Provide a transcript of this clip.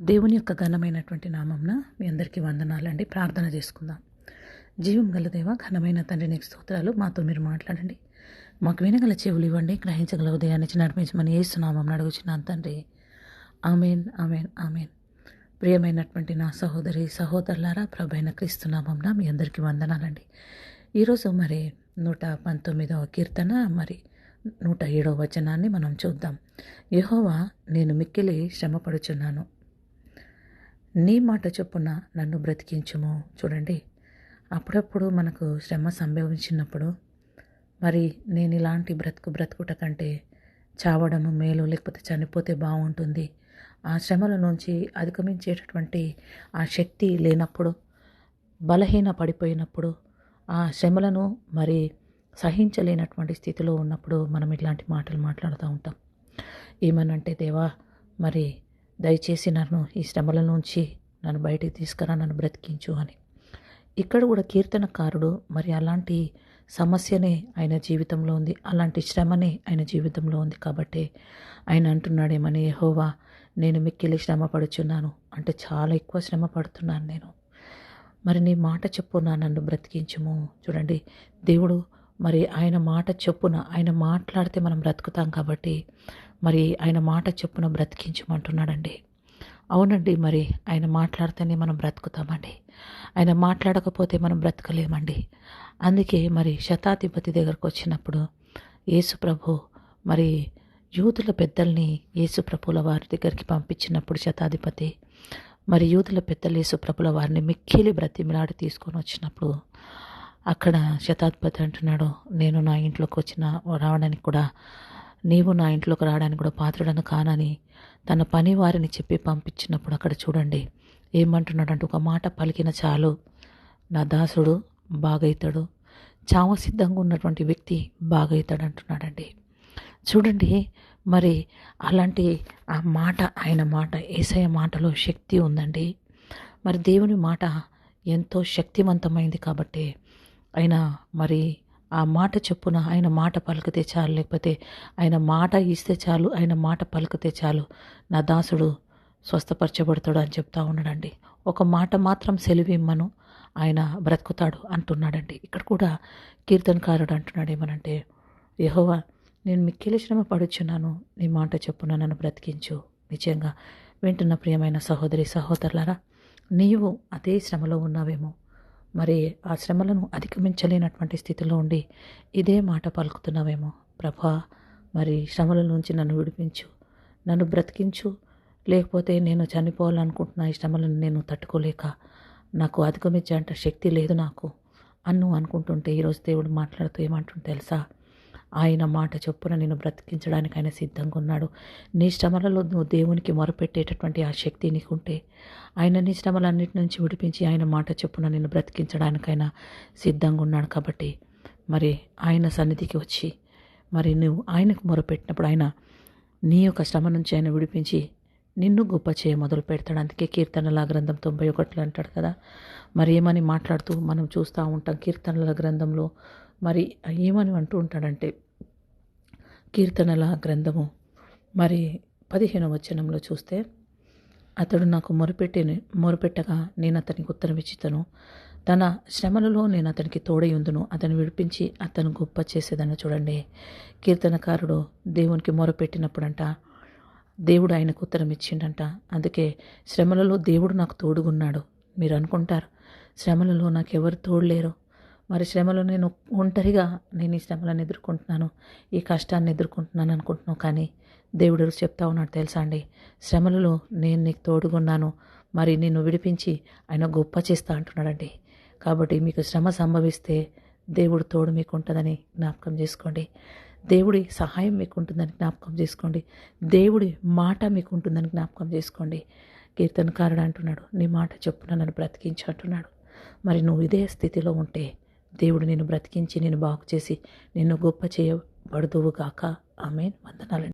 దేవుని యొక్క ఘనమైనటువంటి నామంన మీ అందరికీ వందనాలండి. ప్రార్థన చేసుకుందాం. జీవం గల దేవ ఘనమైన తండ్రి నీకు స్తోత్రాలు. మాతో మీరు మాట్లాడండి. మాకు వినగల చెవులు ఇవ్వండి. గ్రహించగల ఉదయాన్ని నడిపించమని ఏసునామం అడుగుచున్నాను తండ్రి. Amen amen amen. ప్రియమైనటువంటి నా సహోదరి సహోదరులారా ప్రభైన క్రీస్తునామంన మీ అందరికీ వందనాలండి. ఈరోజు మరి నూట పంతొమ్మిదవ కీర్తన మరి నూట ఏడవ వచనాన్ని మనం చూద్దాం. యహోవా నేను మిక్కిలి శ్రమపడుచున్నాను. నీ మాట చొప్పున నన్ను బ్రతికించుము. చూడండి అప్పుడప్పుడు మనకు శ్రమ సంభవించినప్పుడు మరి నేను ఇలాంటి బ్రతుకు బ్రతుకుట కంటే చావడము మేలు లేకపోతే చనిపోతే బాగుంటుంది. ఆ శ్రమల నుంచి అధిగమించేటటువంటి ఆ శక్తి లేనప్పుడు బలహీన పడిపోయినప్పుడు ఆ శ్రమలను మరి సహించలేనటువంటి స్థితిలో ఉన్నప్పుడు మనం ఇట్లాంటి మాటలు మాట్లాడుతూ ఉంటాం. ఏమనంటే దేవా మరి దయచేసి నన్ను ఈ శ్రమల నుంచి నన్ను బయటికి తీసుకురా నన్ను బ్రతికించు అని. ఇక్కడ కూడా కీర్తనకారుడు మరి అలాంటి సమస్యనే ఆయన జీవితంలో ఉంది. అలాంటి శ్రమనే ఆయన జీవితంలో ఉంది కాబట్టి ఆయన అంటున్నాడేమని యెహోవా నేను మిక్కిలి శ్రమ పడుచున్నాను అంటే చాలా ఎక్కువ శ్రమ పడుతున్నాను నేను. మరి నీ మాట చెప్పున నన్ను బ్రతికించుము. చూడండి దేవుడు మరి ఆయన మాట చెప్పున ఆయన మాట్లాడితే మనం బ్రతుకుతాం కాబట్టి మరి ఆయన మాట చెప్పున బ్రతికించమంటున్నాడండి. అవునండి మరి ఆయన మాట్లాడితేనే మనం బ్రతుకుతామండి. ఆయన మాట్లాడకపోతే మనం బ్రతకలేమండి. అందుకే మరి శతాధిపతి దగ్గరకు వచ్చినప్పుడు యేసుప్రభు మరి యూదుల పెద్దల్ని యేసుప్రభుల వారి దగ్గరికి పంపించినప్పుడు శతాధిపతి మరి యూదుల పెద్దలు యేసుప్రభుల వారిని మిక్కిలి బ్రతిమిలాడి తీసుకొని వచ్చినప్పుడు అక్కడ శతాధిపతి అంటున్నాడు నేను నా ఇంట్లోకి వచ్చిన రావడానికి కూడా నీవు నా ఇంట్లోకి రావడానికి కూడా పాత్రుడను కానని తన పని వారిని చెప్పి పంపించినప్పుడు అక్కడ చూడండి. ఏమంటున్నాడంటే ఒక మాట పలికిన చాలు. నా దాసుడు బాగైతాడు. చావ సిద్ధంగా ఉన్నటువంటి వ్యక్తి బాగైతాడు అంటున్నాడండి. చూడండి మరి అలాంటి ఆ మాట ఆయన మాట ఏసయ మాటలో శక్తి ఉందండి. మరి దేవుని మాట ఎంతో శక్తివంతమైంది కాబట్టి ఆయన మరి ఆ మాట చెప్పున ఆయన మాట పలికితే చాలు లేకపోతే ఆయన మాట ఇస్తే చాలు ఆయన మాట పలికితే చాలు. నా దాసుడు స్వస్థపరచబడతాడు అని చెప్తా ఉన్నాడండి. ఒక మాట మాత్రం సెలివిమ్మను ఆయన బ్రతుకుతాడు అంటున్నాడండి. ఇక్కడ కూడా కీర్తనకారుడు అంటున్నాడు ఏమనంటే యహోవా నేను మిక్కిలి శ్రమ పడుచున్నాను నీ మాట చెప్పున నన్ను బ్రతికించు. నిజంగా వింటున్న ప్రియమైన సహోదరి సహోదరులారా నీవు అదే శ్రమలో ఉన్నావేమో. మరి ఆ శ్రమలను అధిగమించలేనటువంటి స్థితిలో ఉండి ఇదే మాట పలుకుతున్నావేమో. ప్రభా మరి శ్రమల నుంచి నన్ను విడిపించు నన్ను బ్రతికించు. లేకపోతే నేను చనిపోవాలనుకుంటున్న ఈ శ్రమలను నేను తట్టుకోలేక నాకు అధిగమించే అంట శక్తి లేదు నాకు. అన్ను అనుకుంటుంటే ఈరోజు దేవుడు మాట్లాడుతూ ఏమంటుంటే తెలుసా? ఆయన మాట చొప్పున నేను బ్రతికించడానికి ఆయన సిద్ధంగా ఉన్నాడు. నీ శ్రమలలో నువ్వు దేవునికి మొరపెట్టేటటువంటి ఆ శక్తి నీకుంటే ఆయన నీ శ్రమలన్నిటి నుంచి విడిపించి ఆయన మాట చొప్పున నేను బ్రతికించడానికైనా సిద్ధంగా ఉన్నాడు కాబట్టి మరి ఆయన సన్నిధికి వచ్చి మరి నువ్వు ఆయనకు మొరపెట్టినప్పుడు ఆయన నీ యొక్క శ్రమ నుంచి ఆయన విడిపించి నిన్ను గొప్ప చేయ మొదలు పెడతాడు. అందుకే కీర్తనల గ్రంథం తొంభై ఒకటిలో అంటాడు కదా మరి ఏమని మాట్లాడుతూ మనం చూస్తూ ఉంటాం కీర్తనల గ్రంథంలో? మరి ఏమని అంటూ ఉంటాడంటే కీర్తనల గ్రంథము మరి పదిహేను వచనంలో చూస్తే అతడు నాకు మొరపెట్టి మొరపెట్టగా నేను అతనికి ఉత్తరం ఇచ్చితను. తన శ్రమలలో నేను అతనికి తోడయుందును. అతను విడిపించి అతను గొప్ప చేసేదని చూడండి. కీర్తనకారుడు దేవునికి మొరపెట్టినప్పుడంట దేవుడు ఆయనకు ఉత్తరం ఇచ్చిండంట. అందుకే శ్రమలలో దేవుడు నాకు తోడుగున్నాడు. మీరు అనుకుంటారు శ్రమలలో నాకు ఎవరు తోడులేరు? మరి శ్రమలో నేను ఒంటరిగా నేను ఈ శ్రమలను ఎదుర్కొంటున్నాను ఈ కష్టాన్ని ఎదుర్కొంటున్నాను అనుకుంటున్నాను కానీ దేవుడు చెప్తా ఉన్నాడు తెలుసా అండి? శ్రమలలో నేను నీకు తోడుగున్నాను మరి నిన్ను విడిపించి ఆయన గొప్ప చేస్తా అంటున్నాడండి కాబట్టి మీకు శ్రమ సంభవిస్తే దేవుడు తోడు మీకు ఉంటుందని జ్ఞాపకం చేసుకోండి. దేవుడి సహాయం మీకు ఉంటుందని జ్ఞాపకం చేసుకోండి. దేవుడి మాట మీకు ఉంటుందని జ్ఞాపకం చేసుకోండి. కీర్తనకారుడు అంటున్నాడు నీ మాట చెప్పున నన్ను బ్రతికించు అంటున్నాడు. మరి నువ్వు ఇదే స్థితిలో ఉంటే దేవుడు నేను బ్రతికించి నేను బాగు చేసి నిన్ను గొప్ప చేయబడుదువుగాక ఆమె వందనాలండి.